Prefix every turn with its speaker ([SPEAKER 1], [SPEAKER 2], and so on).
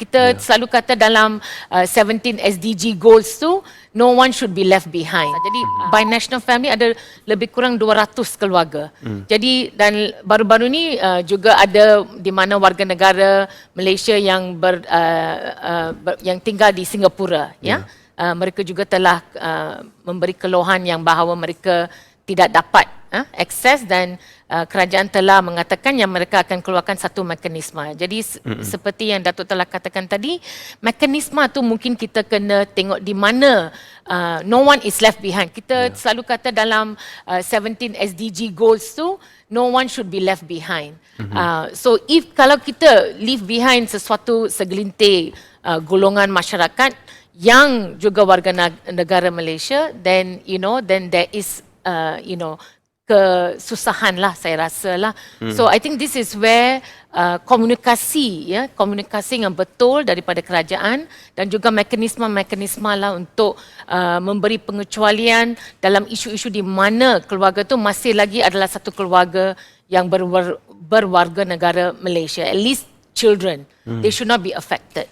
[SPEAKER 1] Kita selalu kata dalam uh, 17 SDG goals tu no one should be left behind. Jadi binational family ada lebih kurang 200 keluarga. Jadi dan baru-baru ni uh, juga ada di mana warga negara Malaysia yang ber, uh, uh, ber, yang tinggal di Singapura ya. Uh, mereka juga telah uh, memberi keluhan yang bahawa mereka tidak dapat uh, akses dan uh, kerajaan telah mengatakan yang mereka akan keluarkan satu mekanisme. Jadi mm seperti yang Datuk telah katakan tadi, mekanisme tu mungkin kita kena tengok di mana uh, no one is left behind. Kita yeah. selalu kata dalam uh, 17 SDG goals tu no one should be left behind. Mm-hmm. Uh, so if kalau kita leave behind sesuatu segelintir uh, golongan masyarakat yang juga warga negara Malaysia then you know then there is uh, you know kesusahan lah saya rasa lah. Hmm. So I think this is where uh, komunikasi ya komunikasi yang betul daripada kerajaan dan juga mekanisme-mekanisme lah untuk uh, memberi pengecualian dalam isu-isu di mana keluarga tu masih lagi adalah satu keluarga yang ber, berwarga negara Malaysia. At least children, hmm. they should not be affected.